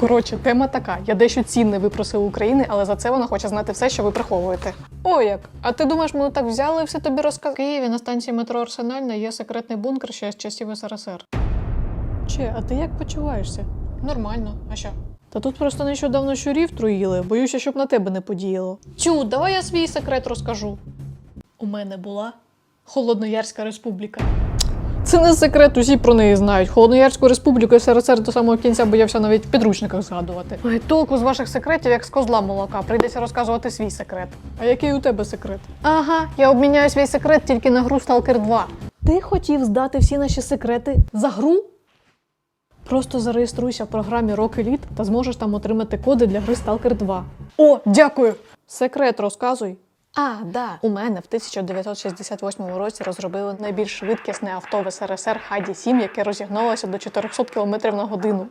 Коротше, тема така: я дещо цінне випросив України, але за це вона хоче знати все, що ви приховуєте. О, як! А ти думаєш, ми так взяли і все тобі розказали? В Києві на станції метро Арсенальна є секретний бункер ще з часів СРСР. Че, а ти як почуваєшся? Нормально, а що? Та тут просто нещодавно щурів труїли, боюся, щоб на тебе не подіяло. Тю, давай я свій секрет розкажу. У мене була Холодноярська республіка. Це не секрет, усі про неї знають. Холодноярську республіку СРСР до самого кінця боявся навіть в підручниках згадувати. Ой, толку з ваших секретів, як з козла молока. Прийдеться розказувати свій секрет. А який у тебе секрет? Ага, я обміняю свій секрет тільки на гру Stalker 2. Ти хотів здати всі наші секрети за гру? Просто зареєструйся в програмі Rock Elite та зможеш там отримати коди для гри Stalker 2. О, дякую! Секрет розказуй. А, да. У мене в 1968 році розробили найбільш швидкісне авто в СРСР Хаді 7, яке розігналося до 400 км на годину.